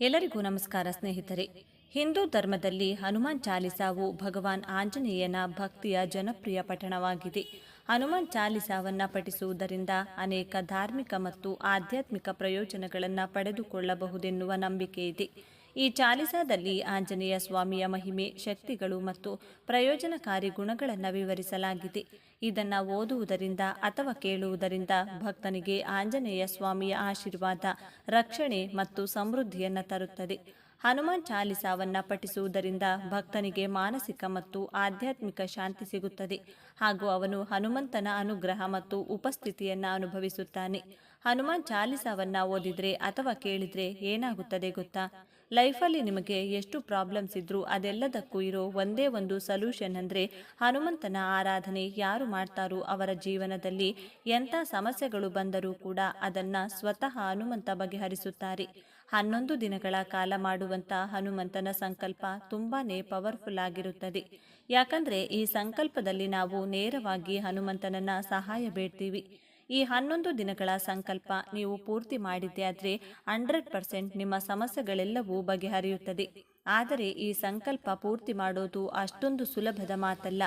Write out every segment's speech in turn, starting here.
ಎಲ್ಲರಿಗೂ ನಮಸ್ಕಾರ ಸ್ನೇಹಿತರೆ. ಹಿಂದೂ ಧರ್ಮದಲ್ಲಿ ಹನುಮಾನ್ ಚಾಲಿಸಾವು ಭಗವಾನ್ ಆಂಜನೇಯನ ಭಕ್ತಿಯ ಜನಪ್ರಿಯ ಪಠಣವಾಗಿದೆ. ಹನುಮಾನ್ ಚಾಲಿಸಾವನ್ನ ಪಠಿಸುವುದರಿಂದ ಅನೇಕ ಧಾರ್ಮಿಕ ಮತ್ತು ಆಧ್ಯಾತ್ಮಿಕ ಪ್ರಯೋಜನಗಳನ್ನು ಪಡೆದುಕೊಳ್ಳಬಹುದೆನ್ನುವ ನಂಬಿಕೆ ಇದೆ. ಈ ಚಾಲಿಸಾದಲ್ಲಿ ಆಂಜನೇಯ ಸ್ವಾಮಿಯ ಮಹಿಮೆ, ಶಕ್ತಿಗಳು ಮತ್ತು ಪ್ರಯೋಜನಕಾರಿ ಗುಣಗಳನ್ನು ವಿವರಿಸಲಾಗಿದೆ. ಇದನ್ನು ಓದುವುದರಿಂದ ಅಥವಾ ಕೇಳುವುದರಿಂದ ಭಕ್ತನಿಗೆ ಆಂಜನೇಯ ಸ್ವಾಮಿಯ ಆಶೀರ್ವಾದ, ರಕ್ಷಣೆ ಮತ್ತು ಸಮೃದ್ಧಿಯನ್ನು ತರುತ್ತದೆ. ಹನುಮಾನ್ ಚಾಲಿಸಾವನ್ನ ಪಠಿಸುವುದರಿಂದ ಭಕ್ತನಿಗೆ ಮಾನಸಿಕ ಮತ್ತು ಆಧ್ಯಾತ್ಮಿಕ ಶಾಂತಿ ಸಿಗುತ್ತದೆ ಹಾಗೂ ಅವನು ಹನುಮಂತನ ಅನುಗ್ರಹ ಮತ್ತು ಉಪಸ್ಥಿತಿಯನ್ನು ಅನುಭವಿಸುತ್ತಾನೆ. ಹನುಮಾನ್ ಚಾಲಿಸಾವನ್ನ ಓದಿದ್ರೆ ಅಥವಾ ಕೇಳಿದ್ರೆ ಏನಾಗುತ್ತದೆ ಗೊತ್ತಾ? ಲೈಫಲ್ಲಿ ನಿಮಗೆ ಎಷ್ಟು ಪ್ರಾಬ್ಲಮ್ಸ್ ಇದ್ರೂ ಅದೆಲ್ಲದಕ್ಕೂ ಇರೋ ಒಂದೇ ಒಂದು ಸೊಲ್ಯೂಷನ್ ಅಂದರೆ ಹನುಮಂತನ ಆರಾಧನೆ ಯಾರು ಮಾಡ್ತಾರೋ ಅವರ ಜೀವನದಲ್ಲಿ ಎಂಥ ಸಮಸ್ಯೆಗಳು ಬಂದರೂ ಕೂಡ ಅದನ್ನು ಸ್ವತಃ ಹನುಮಂತ ಬಗೆಹರಿಸುತ್ತಾರೆ. ಹನ್ನೊಂದು ದಿನಗಳ ಕಾಲ ಮಾಡುವಂಥ ಹನುಮಂತನ ಸಂಕಲ್ಪ ತುಂಬಾನೇ ಪವರ್ಫುಲ್ ಆಗಿರುತ್ತದೆ. ಯಾಕಂದರೆ ಈ ಸಂಕಲ್ಪದಲ್ಲಿ ನಾವು ನೇರವಾಗಿ ಹನುಮಂತನನ್ನ ಸಹಾಯ ಬೇಡ್ತೀವಿ. ಈ ಹನ್ನೊಂದು ದಿನಗಳ ಸಂಕಲ್ಪ ನೀವು ಪೂರ್ತಿ ಮಾಡಿದ್ದೆ ಆದರೆ ಹಂಡ್ರೆಡ್ ಪರ್ಸೆಂಟ್ ನಿಮ್ಮ ಸಮಸ್ಯೆಗಳೆಲ್ಲವೂ ಬಗೆಹರಿಯುತ್ತದೆ. ಆದರೆ ಈ ಸಂಕಲ್ಪ ಪೂರ್ತಿ ಮಾಡೋದು ಅಷ್ಟೊಂದು ಸುಲಭದ ಮಾತಲ್ಲ.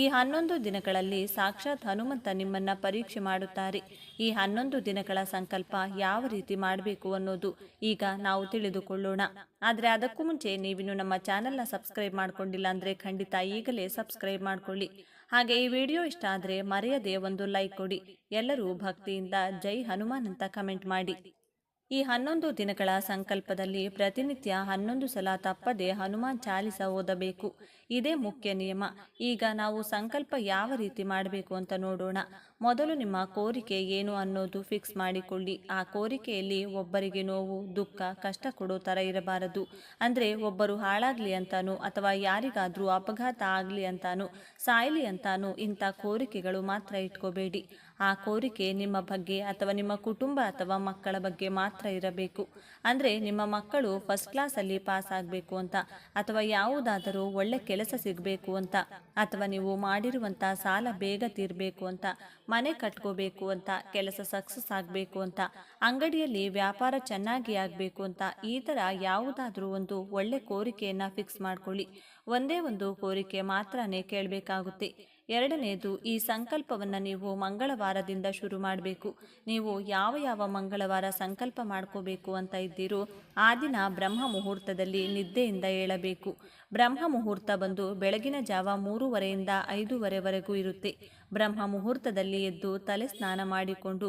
ಈ ಹನ್ನೊಂದು ದಿನಗಳಲ್ಲಿ ಸಾಕ್ಷಾತ್ ಹನುಮಂತ ನಿಮ್ಮನ್ನ ಪರೀಕ್ಷೆ ಮಾಡುತ್ತಾರೆ. ಈ ಹನ್ನೊಂದು ದಿನಗಳ ಸಂಕಲ್ಪ ಯಾವ ರೀತಿ ಮಾಡಬೇಕು ಅನ್ನೋದು ಈಗ ನಾವು ತಿಳಿದುಕೊಳ್ಳೋಣ. ಆದರೆ ಅದಕ್ಕೂ ಮುಂಚೆ ನೀವಿನ್ನು ನಮ್ಮ ಚಾನೆಲ್ನ ಸಬ್ಸ್ಕ್ರೈಬ್ ಮಾಡ್ಕೊಂಡಿಲ್ಲ ಅಂದರೆ ಖಂಡಿತ ಈಗಲೇ ಸಬ್ಸ್ಕ್ರೈಬ್ ಮಾಡ್ಕೊಳ್ಳಿ. ಹಾಗೆ ಈ ವಿಡಿಯೋ ಇಷ್ಟ ಆದರೆ ಮರೆಯದೆ ಒಂದು ಲೈಕ್ ಕೊಡಿ. ಎಲ್ಲರೂ ಭಕ್ತಿಯಿಂದ ಜೈ ಹನುಮಾನ್ ಅಂತ ಕಮೆಂಟ್ ಮಾಡಿ. ಈ ಹನ್ನೊಂದು ದಿನಗಳ ಸಂಕಲ್ಪದಲ್ಲಿ ಪ್ರತಿನಿತ್ಯ ಹನ್ನೊಂದು ಸಲ ತಪ್ಪದೆ ಹನುಮಾನ್ ಚಾಲಿಸ ಓದಬೇಕು. ಇದೇ ಮುಖ್ಯ ನಿಯಮ. ಈಗ ನಾವು ಸಂಕಲ್ಪ ಯಾವ ರೀತಿ ಮಾಡಬೇಕು ಅಂತ ನೋಡೋಣ. ಮೊದಲು ನಿಮ್ಮ ಕೋರಿಕೆ ಏನು ಅನ್ನೋದು ಫಿಕ್ಸ್ ಮಾಡಿಕೊಳ್ಳಿ. ಆ ಕೋರಿಕೆಯಲ್ಲಿ ಒಬ್ಬರಿಗೆ ನೋವು, ದುಃಖ, ಕಷ್ಟ ಕೊಡೋ ಥರ ಇರಬಾರದು. ಅಂದರೆ ಒಬ್ಬರು ಹಾಳಾಗಲಿ ಅಂತಾನೋ ಅಥವಾ ಯಾರಿಗಾದರೂ ಅಪಘಾತ ಆಗಲಿ ಅಂತಾನೋ, ಸಾಯಲಿ ಅಂತಾನೋ ಇಂಥ ಕೋರಿಕೆಗಳು ಮಾತ್ರ ಇಟ್ಕೋಬೇಡಿ. ಆ ಕೋರಿಕೆ ನಿಮ್ಮ ಬಗ್ಗೆ ಅಥವಾ ನಿಮ್ಮ ಕುಟುಂಬ ಅಥವಾ ಮಕ್ಕಳ ಬಗ್ಗೆ ಮಾತ್ರ ಇರಬೇಕು. ಅಂದರೆ ನಿಮ್ಮ ಮಕ್ಕಳು ಫಸ್ಟ್ ಕ್ಲಾಸಲ್ಲಿ ಪಾಸ್ ಆಗಬೇಕು ಅಂತ, ಅಥವಾ ಯಾವುದಾದರೂ ಒಳ್ಳೆ ಕೆಲಸ ಸಿಗಬೇಕು ಅಂತ, ಅಥವಾ ನೀವು ಮಾಡಿರುವಂಥ ಸಾಲ ಬೇಗ ತೀರಬೇಕು ಅಂತ, ಮನೆ ಕಟ್ಕೋಬೇಕು ಅಂತ, ಕೆಲಸ ಸಕ್ಸಸ್ ಆಗಬೇಕು ಅಂತ, ಅಂಗಡಿಯಲ್ಲಿ ವ್ಯಾಪಾರ ಚೆನ್ನಾಗಿ ಆಗಬೇಕು ಅಂತ, ಈ ಥರ ಯಾವುದಾದ್ರೂ ಒಂದು ಒಳ್ಳೆ ಕೋರಿಕೆಯನ್ನು ಫಿಕ್ಸ್ ಮಾಡ್ಕೊಳ್ಳಿ. ಒಂದೇ ಒಂದು ಕೋರಿಕೆ ಮಾತ್ರನೇ ಕೇಳಬೇಕಾಗುತ್ತೆ. ಎರಡನೇದು, ಈ ಸಂಕಲ್ಪವನ್ನು ನೀವು ಮಂಗಳವಾರದಿಂದ ಶುರು ಮಾಡಬೇಕು. ನೀವು ಯಾವ ಯಾವ ಮಂಗಳವಾರ ಸಂಕಲ್ಪ ಮಾಡ್ಕೋಬೇಕು ಅಂತ ಇದ್ದೀರೋ, ಆ ದಿನ ಬ್ರಹ್ಮ ಮುಹೂರ್ತದಲ್ಲಿ ನಿದ್ದೆಯಿಂದ ಏಳಬೇಕು. ಬ್ರಹ್ಮ ಮುಹೂರ್ತ ಬಂದು ಬೆಳಗಿನ ಜಾವ ಮೂರುವರೆಯಿಂದ ಐದೂವರೆವರೆಗೂ ಇರುತ್ತೆ. ಬ್ರಹ್ಮ ಮುಹೂರ್ತದಲ್ಲಿ ಎದ್ದು ತಲೆ ಸ್ನಾನ ಮಾಡಿಕೊಂಡು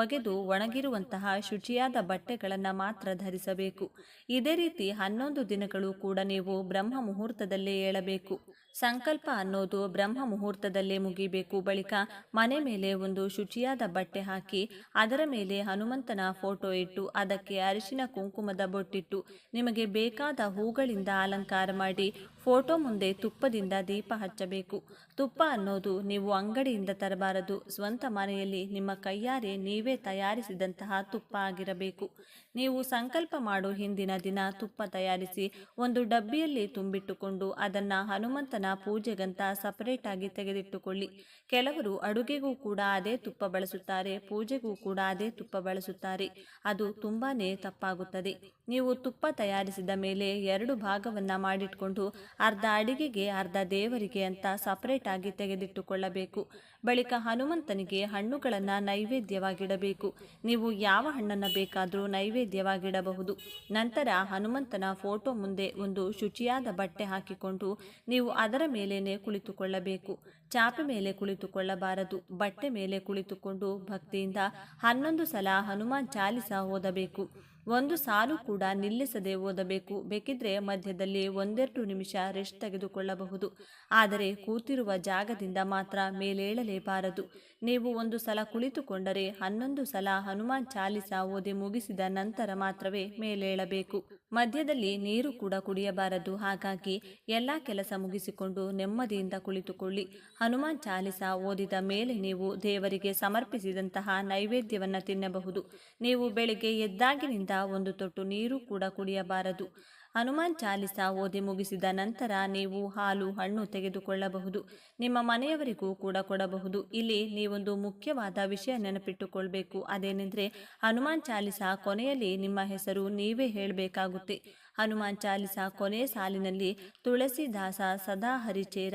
ಒಗೆದು ಒಣಗಿರುವಂತಹ ಶುಚಿಯಾದ ಬಟ್ಟೆಗಳನ್ನು ಮಾತ್ರ ಧರಿಸಬೇಕು. ಇದೇ ರೀತಿ ಹನ್ನೊಂದು ದಿನಗಳು ಕೂಡ ನೀವು ಬ್ರಹ್ಮ ಮುಹೂರ್ತದಲ್ಲೇ ಏಳಬೇಕು. ಸಂಕಲ್ಪ ಅನ್ನೋದು ಬ್ರಹ್ಮ ಮುಹೂರ್ತದಲ್ಲೇ ಮುಗಿಬೇಕು. ಬಳಿಕ ಮನೆ ಮೇಲೆ ಒಂದು ಶುಚಿಯಾದ ಬಟ್ಟೆ ಹಾಕಿ ಅದರ ಮೇಲೆ ಹನುಮಂತನ ಫೋಟೋ ಇಟ್ಟು ಅದಕ್ಕೆ ಅರಿಶಿನ ಕುಂಕುಮದ ಬೊಟ್ಟಿಟ್ಟು ನಿಮಗೆ ಬೇಕಾದ ಹೂಗಳಿಂದ ಅಲಂಕಾರ ಮಾಡಿ ಫೋಟೋ ಮುಂದೆ ತುಪ್ಪದಿಂದ ದೀಪ ಹಚ್ಚಬೇಕು. ತುಪ್ಪ ಅನ್ನೋದು ನೀವು ಅಂಗಡಿಯಿಂದ ತರಬಾರದು. ಸ್ವಂತ ಮನೆಯಲ್ಲಿ ನಿಮ್ಮ ಕೈಯಾರೆ ನೀವೇ ತಯಾರಿಸಿದಂತಹ ತುಪ್ಪ ಆಗಿರಬೇಕು. ನೀವು ಸಂಕಲ್ಪ ಮಾಡೋ ಹಿಂದಿನ ದಿನ ತುಪ್ಪ ತಯಾರಿಸಿ ಒಂದು ಡಬ್ಬಿಯಲ್ಲಿ ತುಂಬಿಟ್ಟುಕೊಂಡು ಅದನ್ನು ಹನುಮಂತನ ಪೂಜೆಗಂತ ಸಪರೇಟ್ ಆಗಿ ತೆಗೆದಿಟ್ಟುಕೊಳ್ಳಿ. ಕೆಲವರು ಅಡುಗೆಗೂ ಕೂಡ ಅದೇ ತುಪ್ಪ ಬಳಸುತ್ತಾರೆ, ಪೂಜೆಗೂ ಕೂಡ ಅದೇ ತುಪ್ಪ ಬಳಸುತ್ತಾರೆ. ಅದು ತುಂಬಾ ತಪ್ಪಾಗುತ್ತದೆ. ನೀವು ತುಪ್ಪ ತಯಾರಿಸಿದ ಮೇಲೆ ಎರಡು ಭಾಗವನ್ನು ಮಾಡಿಟ್ಕೊಂಡು ಅರ್ಧ ಅಡಿಗೆಗೆ, ಅರ್ಧ ದೇವರಿಗೆ ಅಂತ ಸಪರೇಟ್ ಆಗಿ ತೆಗೆದಿಟ್ಟುಕೊಳ್ಳಬೇಕು. ಬಳಿಕ ಹನುಮಂತನಿಗೆ ಹಣ್ಣುಗಳನ್ನು ನೈವೇದ್ಯವಾಗಿಡಬೇಕು. ನೀವು ಯಾವ ಹಣ್ಣನ್ನು ಬೇಕಾದರೂ ನೈವೇದ್ಯವಾಗಿಡಬಹುದು. ನಂತರ ಹನುಮಂತನ ಫೋಟೋ ಮುಂದೆ ಒಂದು ಶುಚಿಯಾದ ಬಟ್ಟೆ ಹಾಕಿಕೊಂಡು ನೀವು ಅದರ ಮೇಲೇನೆ ಕುಳಿತುಕೊಳ್ಳಬೇಕು. ಚಾಪೆ ಮೇಲೆ ಕುಳಿತುಕೊಳ್ಳಬಾರದು. ಬಟ್ಟೆ ಮೇಲೆ ಕುಳಿತುಕೊಂಡು ಭಕ್ತಿಯಿಂದ ಹನ್ನೊಂದು ಸಲ ಹನುಮಾನ್ ಚಾಲಿಸ ಓದಬೇಕು. ಒಂದು ಸಾಲು ಕೂಡ ನಿಲ್ಲಿಸದೆ ಓದಬೇಕು. ಬೇಕಿದ್ರೆ ಮಧ್ಯದಲ್ಲಿ ಒಂದೆರಡು ನಿಮಿಷ ರೆಸ್ಟ್ ತೆಗೆದುಕೊಳ್ಳಬಹುದು. ಆದರೆ ಕೂತಿರುವ ಜಾಗದಿಂದ ಮಾತ್ರ ಮೇಲೇಳಲೇಬಾರದು. ನೀವು ಒಂದು ಸಲ ಕುಳಿತುಕೊಂಡರೆ ಹನ್ನೊಂದು ಸಲ ಹನುಮಾನ್ ಚಾಲಿಸ ಓದಿ ಮುಗಿಸಿದ ನಂತರ ಮಾತ್ರವೇ ಮೇಲೇಳಬೇಕು. ಮಧ್ಯದಲ್ಲಿ ನೀರು ಕೂಡ ಕುಡಿಯಬಾರದು. ಹಾಗಾಗಿ ಎಲ್ಲ ಕೆಲಸ ಮುಗಿಸಿಕೊಂಡು ನೆಮ್ಮದಿಯಿಂದ ಕುಳಿತುಕೊಳ್ಳಿ. ಹನುಮಾನ್ ಚಾಲಿಸ ಓದಿದ ಮೇಲೆ ನೀವು ದೇವರಿಗೆ ಸಮರ್ಪಿಸಿದಂತಹ ನೈವೇದ್ಯವನ್ನು ತಿನ್ನಬಹುದು. ನೀವು ಬೆಳಿಗ್ಗೆ ಎದ್ದಾಗಿನಿಂದ ಒಂದು ತೊಟ್ಟು ನೀರು ಕೂಡ ಕುಡಿಯಬಾರದು. ಹನುಮಾನ್ ಚಾಲಿಸ ಓದಿ ಮುಗಿಸಿದ ನಂತರ ನೀವು ಹಾಲು, ಹಣ್ಣು ತೆಗೆದುಕೊಳ್ಳಬಹುದು. ನಿಮ್ಮ ಮನೆಯವರಿಗೂ ಕೂಡ ಕೊಡಬಹುದು. ಇಲ್ಲಿ ನೀವೊಂದು ಮುಖ್ಯವಾದ ವಿಷಯ ನೆನಪಿಟ್ಟುಕೊಳ್ಬೇಕು. ಅದೇನೆಂದರೆ, ಹನುಮಾನ್ ಚಾಲಿಸ ಕೊನೆಯಲ್ಲಿ ನಿಮ್ಮ ಹೆಸರು ನೀವೇ ಹೇಳಬೇಕಾಗುತ್ತೆ. ಹನುಮಾನ್ ಚಾಲಿಸ ಕೊನೆ ಸಾಲಿನಲ್ಲಿ ತುಳಸಿದಾಸ ಸದಾ ಹರಿಚೇರ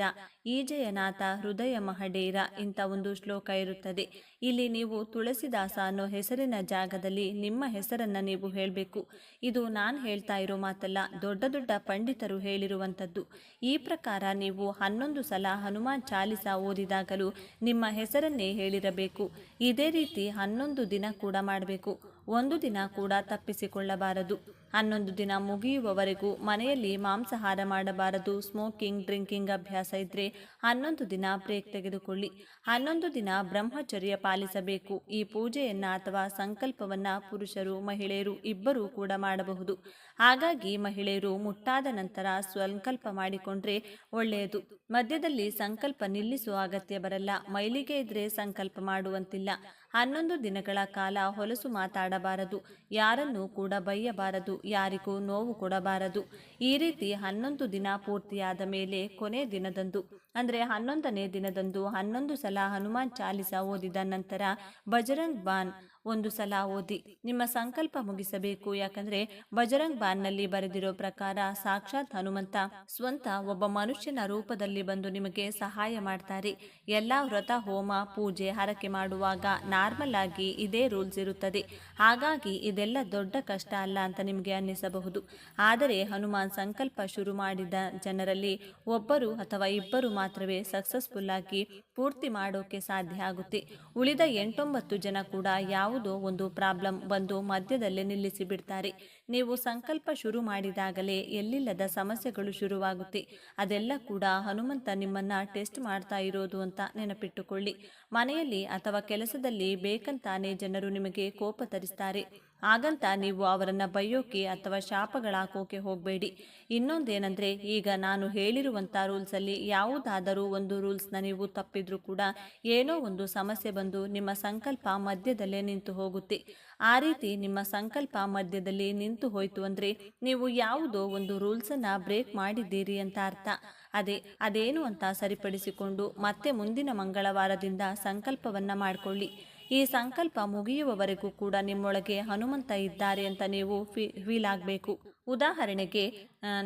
ಈಜಯನಾಥ ಹೃದಯ ಮಹಡೇರ ಇಂಥ ಒಂದು ಶ್ಲೋಕ ಇರುತ್ತದೆ. ಇಲ್ಲಿ ನೀವು ತುಳಸಿದಾಸ ಅನ್ನೋ ಹೆಸರಿನ ಜಾಗದಲ್ಲಿ ನಿಮ್ಮ ಹೆಸರನ್ನ ನೀವು ಹೇಳಬೇಕು. ಇದು ನಾನು ಹೇಳ್ತಾ ಇರೋ ಮಾತಲ್ಲ, ದೊಡ್ಡ ದೊಡ್ಡ ಪಂಡಿತರು ಹೇಳಿರುವಂಥದ್ದು. ಈ ಪ್ರಕಾರ ನೀವು ಹನ್ನೊಂದು ಸಲ ಹನುಮಾನ್ ಚಾಲಿಸ ಓದಿದಾಗಲೂ ನಿಮ್ಮ ಹೆಸರನ್ನೇ ಹೇಳಿರಬೇಕು. ಇದೇ ರೀತಿ ಹನ್ನೊಂದು ದಿನ ಕೂಡ ಮಾಡಬೇಕು. ಒಂದು ದಿನ ಕೂಡ ತಪ್ಪಿಸಿಕೊಳ್ಳಬಾರದು. ಹನ್ನೊಂದು ದಿನ ಮುಗಿಯುವವರೆಗೂ ಮನೆಯಲ್ಲಿ ಮಾಂಸಾಹಾರ ಮಾಡಬಾರದು. ಸ್ಮೋಕಿಂಗ್, ಡ್ರಿಂಕಿಂಗ್ ಅಭ್ಯಾಸ ಇದ್ರೆ ಹನ್ನೊಂದು ದಿನ ಬ್ರೇಕ್ ತೆಗೆದುಕೊಳ್ಳಿ. ಹನ್ನೊಂದು ದಿನ ಬ್ರಹ್ಮಚರ್ಯ ಪಾಲಿಸಬೇಕು. ಈ ಪೂಜೆಯನ್ನ ಅಥವಾ ಸಂಕಲ್ಪವನ್ನ ಪುರುಷರು, ಮಹಿಳೆಯರು ಇಬ್ಬರೂ ಕೂಡ ಮಾಡಬಹುದು. ಹಾಗಾಗಿ ಮಹಿಳೆಯರು ಮುಟ್ಟಾದ ನಂತರ ಸಂಕಲ್ಪ ಮಾಡಿಕೊಂಡ್ರೆ ಒಳ್ಳೆಯದು. ಮಧ್ಯದಲ್ಲಿ ಸಂಕಲ್ಪ ನಿಲ್ಲಿಸುವ ಅಗತ್ಯ ಬರಲ್ಲ. ಮೈಲಿಗೆ ಇದ್ರೆ ಸಂಕಲ್ಪ ಮಾಡುವಂತಿಲ್ಲ. ಹನ್ನೊಂದು ದಿನಗಳ ಕಾಲ ಹೊಲಸು ಮಾತಾಡಬಾರದು. ಯಾರನ್ನೂ ಕೂಡ ಬೈಯಬಾರದು. ಯಾರಿಗೂ ನೋವು ಕೊಡಬಾರದು. ಈ ರೀತಿ ಹನ್ನೊಂದು ದಿನ ಪೂರ್ತಿಯಾದ ಮೇಲೆ ಕೊನೆ ದಿನದಂದು, ಅಂದರೆ ಹನ್ನೊಂದನೇ ದಿನದಂದು ಹನ್ನೊಂದು ಸಲ ಹನುಮಾನ್ ಚಾಲಿಸ ಓದಿದ ನಂತರ ಬಜರಂಗ್ ಬಾನ್ ಒಂದು ಸಲ ಓದಿ. ನಿಮ್ಮ ಸಂಕಲ್ಪ ಮುಗಿಸಬೇಕು. ಯಾಕಂದ್ರೆ ಬಜರಂಗ್ ಬಾನ್ನಲ್ಲಿ ಬರೆದಿರೋ ಪ್ರಕಾರ ಸಾಕ್ಷಾತ್ ಹನುಮಂತ ಸ್ವಂತ ಒಬ್ಬ ಮನುಷ್ಯನ ರೂಪದಲ್ಲಿ ಬಂದು ನಿಮಗೆ ಸಹಾಯ ಮಾಡ್ತಾರೆ. ಎಲ್ಲಾ ವ್ರತ, ಹೋಮ, ಪೂಜೆ, ಹರಕೆ ಮಾಡುವಾಗ ನಾರ್ಮಲ್ ಆಗಿ ಇದೇ ರೂಲ್ಸ್ ಇರುತ್ತದೆ. ಹಾಗಾಗಿ ಇದೆಲ್ಲ ದೊಡ್ಡ ಕಷ್ಟ ಅಲ್ಲ ಅಂತ ನಿಮಗೆ ಅನ್ನಿಸಬಹುದು. ಆದರೆ ಹನುಮಾನ್ ಸಂಕಲ್ಪ ಶುರು ಮಾಡಿದ ಜನರಲ್ಲಿ ಒಬ್ಬರು ಅಥವಾ ಇಬ್ಬರು ಮಾತ್ರವೇ ಸಕ್ಸಸ್ಫುಲ್ ಆಗಿ ಪೂರ್ತಿ ಮಾಡೋಕೆ ಸಾಧ್ಯ ಆಗುತ್ತೆ. ಉಳಿದ ಎಂಟೊಂಬತ್ತು ಜನ ಕೂಡ ಯಾವುದೋ ಒಂದು ಪ್ರಾಬ್ಲಮ್ ಬಂದು ಮಧ್ಯದಲ್ಲೇ ನಿಲ್ಲಿಸಿಬಿಡ್ತಾರೆ. ನೀವು ಸಂಕಲ್ಪ ಶುರು ಮಾಡಿದಾಗಲೇ ಎಲ್ಲಿಲ್ಲದ ಸಮಸ್ಯೆಗಳು ಶುರುವಾಗುತ್ತೆ. ಅದೆಲ್ಲ ಕೂಡ ಹನುಮಂತ ನಿಮ್ಮನ್ನ ಟೆಸ್ಟ್ ಮಾಡ್ತಾ ಇರೋದು ಅಂತ ನೆನಪಿಟ್ಟುಕೊಳ್ಳಿ. ಮನೆಯಲ್ಲಿ ಅಥವಾ ಕೆಲಸದಲ್ಲಿ ಬೇಕಂತಾನೆ ಜನರು ನಿಮಗೆ ಕೋಪ ತರಿಸ್ತಾರೆ. ಹಾಗಂತ ನೀವು ಅವರನ್ನ ಬೈಯೋಕೆ ಅಥವಾ ಶಾಪಗಳಾಕೋಕೆ ಹೋಗಬೇಡಿ. ಇನ್ನೊಂದೇನೆಂದರೆ, ಈಗ ನಾನು ಹೇಳಿರುವಂಥ ರೂಲ್ಸಲ್ಲಿ ಯಾವುದಾದರೂ ಒಂದು ರೂಲ್ಸ್ನ ನೀವು ತಪ್ಪಿದ್ರೂ ಕೂಡ ಏನೋ ಒಂದು ಸಮಸ್ಯೆ ಬಂದು ನಿಮ್ಮ ಸಂಕಲ್ಪ ಮಧ್ಯದಲ್ಲೇ ನಿಂತು ಹೋಗುತ್ತೆ. ಆ ರೀತಿ ನಿಮ್ಮ ಸಂಕಲ್ಪ ಮಧ್ಯದಲ್ಲಿ ನಿಂತು ಹೋಯಿತು ಅಂದರೆ ನೀವು ಯಾವುದೋ ಒಂದು ರೂಲ್ಸನ್ನು ಬ್ರೇಕ್ ಮಾಡಿದ್ದೀರಿ ಅಂತ ಅರ್ಥ. ಅದೇ, ಅದೇನು ಅಂತ ಸರಿಪಡಿಸಿಕೊಂಡು ಮತ್ತೆ ಮುಂದಿನ ಮಂಗಳವಾರದಿಂದ ಸಂಕಲ್ಪವನ್ನ ಮಾಡಿಕೊಳ್ಳಿ. ಈ ಸಂಕಲ್ಪ ಮುಗಿಯುವವರೆಗೂ ಕೂಡ ನಿಮ್ಮೊಳಗೆ ಹನುಮಂತ ಇದ್ದಾರೆ ಅಂತ ನೀವು ಫೀಲ್ ಆಗಬೇಕು. ಉದಾಹರಣೆಗೆ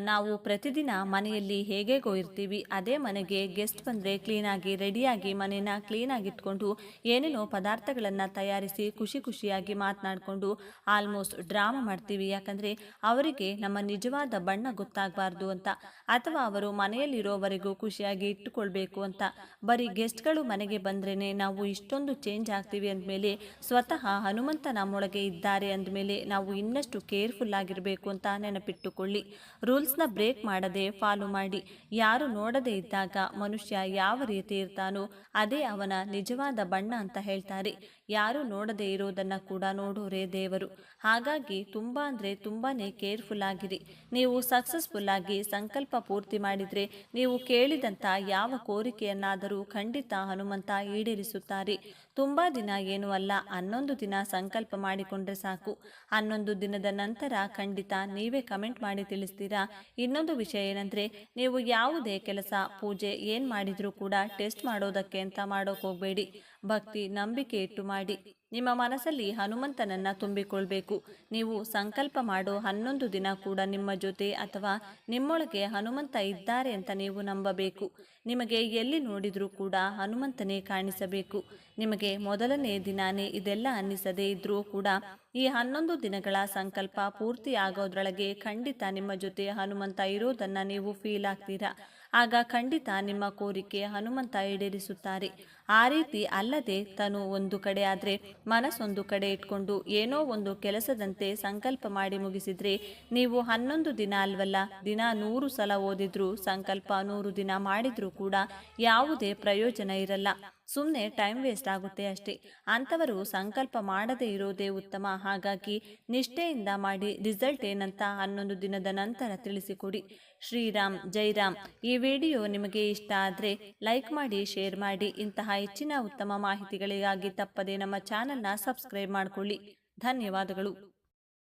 ನಾವು ಪ್ರತಿದಿನ ಮನೆಯಲ್ಲಿ ಹೇಗೇಗೋ ಇರ್ತೀವಿ ಅದೇ ಮನೆಗೆ ಗೆಸ್ಟ್ ಬಂದರೆ ಕ್ಲೀನಾಗಿ ರೆಡಿಯಾಗಿ ಮನೇನ ಕ್ಲೀನಾಗಿ ಇಟ್ಕೊಂಡು ಏನೇನೋ ಪದಾರ್ಥಗಳನ್ನು ತಯಾರಿಸಿ ಖುಷಿ ಖುಷಿಯಾಗಿ ಮಾತನಾಡಿಕೊಂಡು ಆಲ್ಮೋಸ್ಟ್ ಡ್ರಾಮಾ ಮಾಡ್ತೀವಿ. ಯಾಕಂದರೆ ಅವರಿಗೆ ನಮ್ಮ ನಿಜವಾದ ಬಣ್ಣ ಗೊತ್ತಾಗಬಾರ್ದು ಅಂತ, ಅಥವಾ ಅವರು ಮನೆಯಲ್ಲಿರೋವರೆಗೂ ಖುಷಿಯಾಗಿ ಇಟ್ಟುಕೊಳ್ಬೇಕು ಅಂತ. ಬರೀ ಗೆಸ್ಟ್ಗಳು ಮನೆಗೆ ಬಂದ್ರೇ ನಾವು ಇಷ್ಟೊಂದು ಚೇಂಜ್ ಆಗ್ತೀವಿ ಅಂದಮೇಲೆ ಸ್ವತಃ ಹನುಮಂತ ನಮ್ಮೊಳಗೆ ಇದ್ದಾರೆ ಅಂದಮೇಲೆ ನಾವು ಇನ್ನಷ್ಟು ಕೇರ್ಫುಲ್ ಆಗಿರಬೇಕು ಅಂತ ನೆನಪಿಟ್ಟುಕೊಳ್ಳಿ. ರೂಲ್ಸ್ನ ಬ್ರೇಕ್ ಮಾಡದೆ ಫಾಲೋ ಮಾಡಿ. ಯಾರು ನೋಡದೇ ಇದ್ದಾಗ ಮನುಷ್ಯ ಯಾವ ರೀತಿ ಇರ್ತಾನೋ ಅದೇ ಅವನ ನಿಜವಾದ ಬಣ್ಣ ಅಂತ ಹೇಳ್ತಾರೆ. ಯಾರು ನೋಡದೇ ಇರೋದನ್ನ ಕೂಡ ನೋಡೋರೇ ದೇವರು. ಹಾಗಾಗಿ ತುಂಬ ಅಂದರೆ ತುಂಬಾ ಕೇರ್ಫುಲ್ ಆಗಿರಿ. ನೀವು ಸಕ್ಸಸ್ಫುಲ್ ಆಗಿ ಸಂಕಲ್ಪ ಪೂರ್ತಿ ಮಾಡಿದರೆ ನೀವು ಕೇಳಿದಂಥ ಯಾವ ಕೋರಿಕೆಯನ್ನಾದರೂ ಖಂಡಿತ ಹನುಮಂತ ಈಡೇರಿಸುತ್ತಾರೆ. ತುಂಬ ದಿನ ಏನೂ ಅಲ್ಲ, ಹನ್ನೊಂದು ದಿನ ಸಂಕಲ್ಪ ಮಾಡಿಕೊಂಡ್ರೆ ಸಾಕು. ಹನ್ನೊಂದು ದಿನದ ನಂತರ ಖಂಡಿತ ನೀವೇ ಕಮೆಂಟ್ ಮಾಡಿ ತಿಳಿಸ್ತೀರಾ? ಇನ್ನೊಂದು ವಿಷಯ ಏನಂದರೆ, ನೀವು ಯಾವುದೇ ಕೆಲಸ, ಪೂಜೆ ಏನು ಮಾಡಿದರೂ ಕೂಡ ಟೆಸ್ಟ್ ಮಾಡೋದಕ್ಕೆ ಅಂತ ಮಾಡೋಕೆ ಭಕ್ತಿ, ನಂಬಿಕೆ ಇಟ್ಟು ಮಾಡಿ. ನಿಮ್ಮ ಮನಸ್ಸಲ್ಲಿ ಹನುಮಂತನನ್ನ ತುಂಬಿಕೊಳ್ಬೇಕು. ನೀವು ಸಂಕಲ್ಪ ಮಾಡೋ ಹನ್ನೊಂದು ದಿನ ಕೂಡ ನಿಮ್ಮ ಜೊತೆ ಅಥವಾ ನಿಮ್ಮೊಳಗೆ ಹನುಮಂತ ಇದ್ದಾರೆ ಅಂತ ನೀವು ನಂಬಬೇಕು. ನಿಮಗೆ ಎಲ್ಲಿ ನೋಡಿದರೂ ಕೂಡ ಹನುಮಂತನೇ ಕಾಣಿಸಬೇಕು. ನಿಮಗೆ ಮೊದಲನೇ ದಿನಾನೇ ಇದೆಲ್ಲ ಅನ್ನಿಸದೇ ಇದ್ರೂ ಕೂಡ ಈ ಹನ್ನೊಂದು ದಿನಗಳ ಸಂಕಲ್ಪ ಪೂರ್ತಿ ಆಗೋದ್ರೊಳಗೆ ಖಂಡಿತ ನಿಮ್ಮ ಜೊತೆ ಹನುಮಂತ ಇರೋದನ್ನ ನೀವು ಫೀಲ್ ಆಗ್ತೀರಾ. ಆಗ ಖಂಡಿತ ನಿಮ್ಮ ಕೋರಿಕೆ ಹನುಮಂತ ಈಡೇರಿಸುತ್ತಾರೆ. ಆ ರೀತಿ ಅಲ್ಲದೆ ತನು ಒಂದು ಕಡೆ ಆದರೆ ಮನಸ್ಸೊಂದು ಕಡೆ ಇಟ್ಕೊಂಡು ಏನೋ ಒಂದು ಕೆಲಸದಂತೆ ಸಂಕಲ್ಪ ಮಾಡಿ ಮುಗಿಸಿದ್ರೆ ನೀವು ಹನ್ನೊಂದು ದಿನ ಅಲ್ವಲ್ಲ, ದಿನ ನೂರು ಸಲ ಓದಿದ್ರು, ಸಂಕಲ್ಪ ನೂರು ದಿನ ಮಾಡಿದ್ರೂ ಕೂಡ ಯಾವುದೇ ಪ್ರಯೋಜನ ಇರಲ್ಲ. ಸುಮ್ಮನೆ ಟೈಮ್ ವೇಸ್ಟ್ ಆಗುತ್ತೆ ಅಷ್ಟೇ. ಅಂಥವರು ಸಂಕಲ್ಪ ಮಾಡದೇ ಇರೋದೇ ಉತ್ತಮ. ಹಾಗಾಗಿ ನಿಷ್ಠೆಯಿಂದ ಮಾಡಿ ರಿಸಲ್ಟ್ ಏನಂತ ಹನ್ನೊಂದು ದಿನದ ನಂತರ ತಿಳಿಸಿಕೊಡಿ. ಶ್ರೀರಾಮ್ ಜೈರಾಮ್ ಈ ವಿಡಿಯೋ ನಿಮಗೆ ಇಷ್ಟ ಆದರೆ ಲೈಕ್ ಮಾಡಿ ಶೇರ್ ಮಾಡಿ ಇಂತಹ ಹೆಚ್ಚಿನ ಉತ್ತಮ ಮಾಹಿತಿಗಳಿಗಾಗಿ ತಪ್ಪದೆ ನಮ್ಮ ಚಾನಲ್ನ ಸಬ್ಸ್ಕ್ರೈಬ್ ಮಾಡಿಕೊಳ್ಳಿ. ಧನ್ಯವಾದಗಳು.